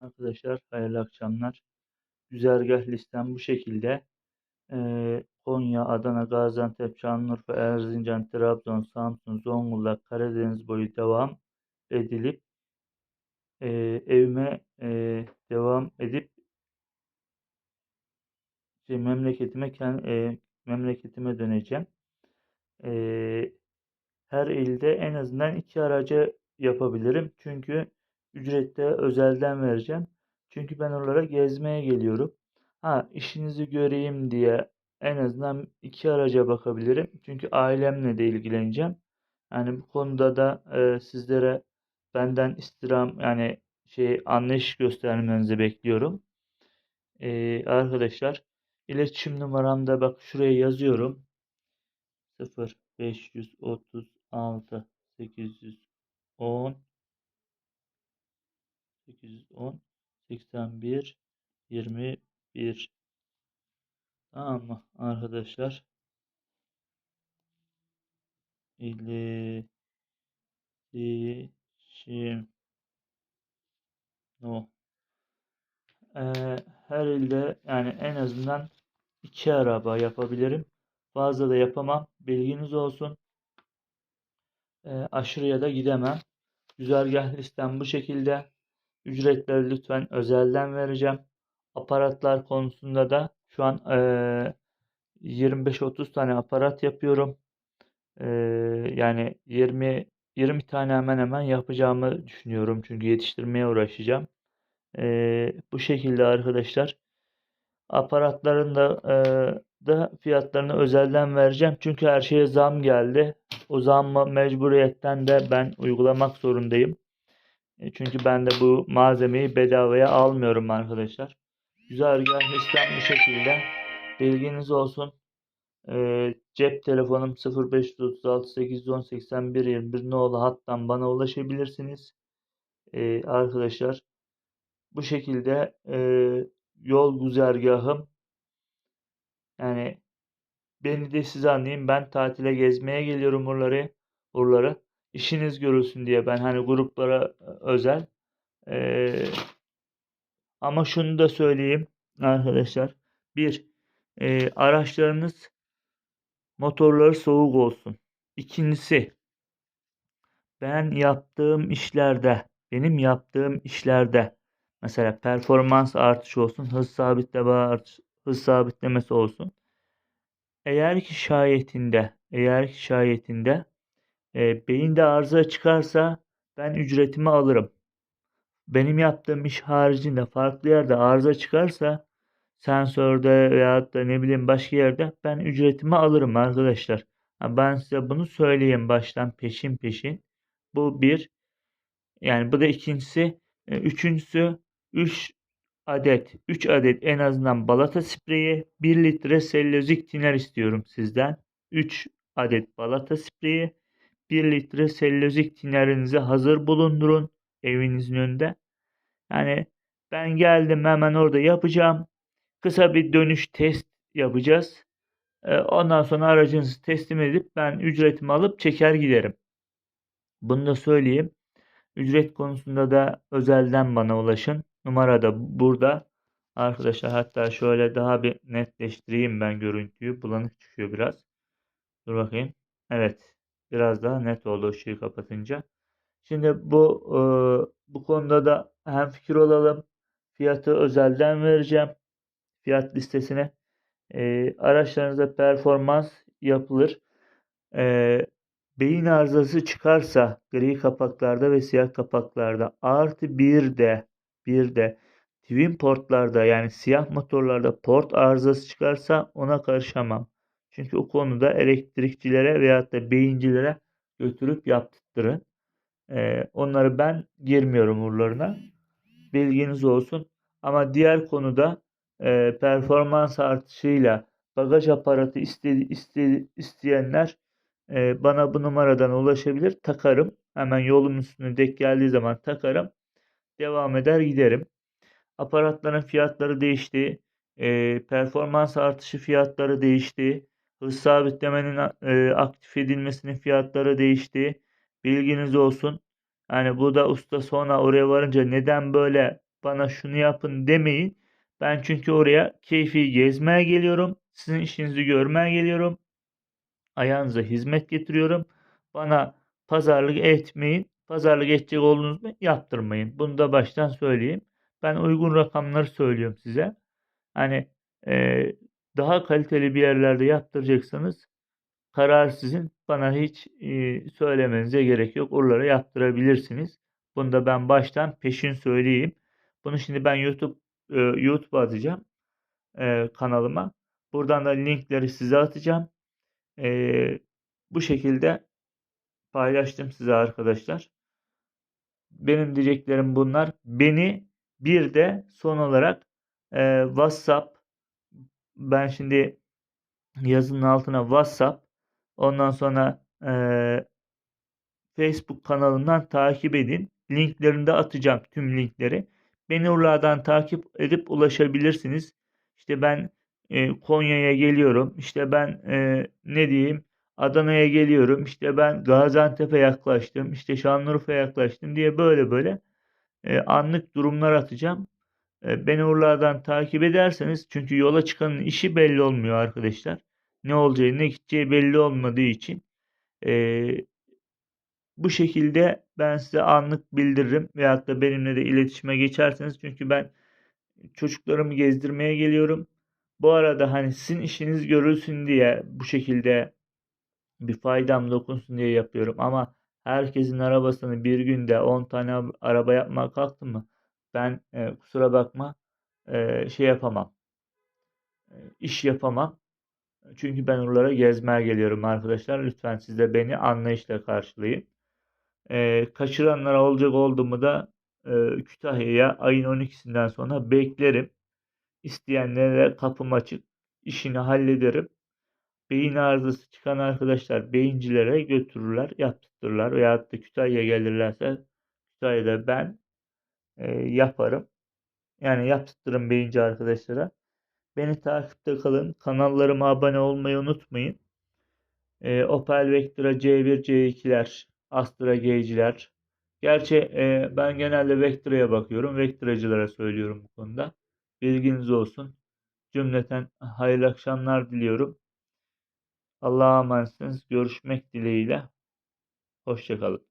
Arkadaşlar hayırlı akşamlar. Güzergah listem bu şekilde. Ee, Konya, Adana, Gaziantep, Şanlıurfa, Erzincan, Trabzon, Samsun, Zonguldak, Karadeniz boyu devam edilip e, evime e, devam edip şey, memleketime e, memleketime döneceğim. E, her ilde en azından iki araca yapabilirim. Çünkü ücrette özelden vereceğim. Çünkü ben oralara gezmeye geliyorum. Ha işinizi göreyim diye en azından iki araca bakabilirim. Çünkü ailemle de ilgileneceğim. Yani bu konuda da e, sizlere benden istirham yani şey anlayış göstermenizi bekliyorum. E, arkadaşlar iletişim numaramda bak şuraya yazıyorum. 0 536 810 810 81 21 Tamam mı arkadaşlar? İletişim no. Ee, her ilde yani en azından iki araba yapabilirim. Fazla da yapamam. Bilginiz olsun. Ee, aşırıya da gidemem. Güzergah listem bu şekilde. Ücretleri lütfen özelden vereceğim. Aparatlar konusunda da şu an ee, 25-30 tane aparat yapıyorum. Ee, yani 20 20 tane hemen hemen yapacağımı düşünüyorum. Çünkü yetiştirmeye uğraşacağım. Ee, bu şekilde arkadaşlar. Aparatların da e, da fiyatlarını özelden vereceğim. Çünkü her şeye zam geldi. O zammı mecburiyetten de ben uygulamak zorundayım. E, çünkü ben de bu malzemeyi bedavaya almıyorum arkadaşlar. Güzergah listem bu şekilde. Bilginiz olsun. E, cep telefonum 0536 810 81 21 nolu hattan bana ulaşabilirsiniz. E, arkadaşlar bu şekilde yol güzergahım yani beni de siz anlayın ben tatile gezmeye geliyorum oraları oraları işiniz görülsün diye ben hani gruplara özel e, ama şunu da söyleyeyim arkadaşlar bir e, araçlarınız motorları soğuk olsun. İkincisi ben yaptığım işlerde benim yaptığım işlerde mesela performans artışı olsun, hız sabitleme artış, hız sabitlemesi olsun. Eğer ki şayetinde eğer ki şayetinde e, beyinde arıza çıkarsa ben ücretimi alırım. Benim yaptığım iş haricinde farklı yerde arıza çıkarsa sensörde veya da ne bileyim başka yerde ben ücretimi alırım arkadaşlar. Ben size bunu söyleyeyim baştan peşin peşin. Bu bir. Yani bu da ikincisi. E, üçüncüsü 3 adet 3 adet en azından balata spreyi 1 litre selülozik tiner istiyorum sizden. 3 adet balata spreyi 1 litre selülozik tinerinizi hazır bulundurun evinizin önünde. Yani ben geldim hemen orada yapacağım. Kısa bir dönüş test yapacağız. Ee, ondan sonra aracınızı teslim edip ben ücretimi alıp çeker giderim. Bunu da söyleyeyim. Ücret konusunda da özelden bana ulaşın. Numara da burada. Arkadaşlar hatta şöyle daha bir netleştireyim ben görüntüyü. Bulanık çıkıyor biraz. Dur bakayım. Evet. Biraz daha net oldu ışığı kapatınca. Şimdi bu e, bu konuda da hem fikir olalım. Fiyatı özelden vereceğim. Fiyat listesine. E, araçlarınızda performans yapılır. E, beyin arızası çıkarsa gri kapaklarda ve siyah kapaklarda artı bir de bir de twin portlarda yani siyah motorlarda port arızası çıkarsa ona karışamam. Çünkü o konuda elektrikçilere veyahut da beyincilere götürüp yaptırın. Ee, onları ben girmiyorum uğurlarına. Bilginiz olsun. Ama diğer konuda e, performans artışıyla bagaj aparatı istedi, istedi, isteyenler e, bana bu numaradan ulaşabilir. Takarım. Hemen yolun üstüne dek geldiği zaman takarım. Devam eder giderim. Aparatların fiyatları değişti. E, performans artışı fiyatları değişti. Hız sabitlemenin e, aktif edilmesinin fiyatları değişti. Bilginiz olsun. Yani bu da usta sonra oraya varınca neden böyle bana şunu yapın demeyin. Ben çünkü oraya keyfi gezmeye geliyorum. Sizin işinizi görmeye geliyorum. Ayağınıza hizmet getiriyorum. Bana pazarlık etmeyin. Pazarlık edecek olduğunuz mu yaptırmayın. Bunu da baştan söyleyeyim. Ben uygun rakamları söylüyorum size. Hani e, daha kaliteli bir yerlerde yaptıracaksanız karar sizin. Bana hiç e, söylemenize gerek yok. Oralara yaptırabilirsiniz. Bunu da ben baştan peşin söyleyeyim. Bunu şimdi ben YouTube e, YouTube'a atacağım e, kanalıma. Buradan da linkleri size atacağım. E, bu şekilde paylaştım size arkadaşlar. Benim diyeceklerim bunlar. Beni bir de son olarak WhatsApp ben şimdi yazının altına WhatsApp ondan sonra e, Facebook kanalından takip edin. Linklerini de atacağım tüm linkleri. Beni oralardan takip edip ulaşabilirsiniz. İşte ben e, Konya'ya geliyorum. İşte ben e, ne diyeyim Adana'ya geliyorum. İşte ben Gaziantep'e yaklaştım. İşte Şanlıurfa'ya yaklaştım diye böyle böyle e, anlık durumlar atacağım. E, beni oralardan takip ederseniz çünkü yola çıkanın işi belli olmuyor arkadaşlar. Ne olacağı ne gideceği belli olmadığı için e, bu şekilde ben size anlık bildiririm veyahut da benimle de iletişime geçerseniz çünkü ben çocuklarımı gezdirmeye geliyorum. Bu arada hani sizin işiniz görülsün diye bu şekilde bir faydam dokunsun diye yapıyorum ama herkesin arabasını bir günde 10 tane araba yapmaya kalktım mı ben e, kusura bakma e, şey yapamam. E, iş yapamam. Çünkü ben oralara gezmeye geliyorum arkadaşlar. Lütfen siz de beni anlayışla karşılayın. E, kaçıranlara olacak oldu mu da e, Kütahya'ya ayın 12'sinden sonra beklerim. İsteyenlere kapım açık. İşini hallederim. Beyin arızası çıkan arkadaşlar beyincilere götürürler, yaptırırlar veyahut da Kütahya'ya gelirlerse Kütahya'da ben yaparım. Yani yaptırırım beyinci arkadaşlara. Beni takipte kalın. Kanallarıma abone olmayı unutmayın. E, Opel Vectra C1, C2'ler, Astra G'ciler. Gerçi e, ben genelde Vectra'ya bakıyorum. Vectra'cılara söylüyorum bu konuda. Bilginiz olsun. Cümleten hayırlı akşamlar diliyorum. Allah'a emanetsiniz. Görüşmek dileğiyle. Hoşçakalın.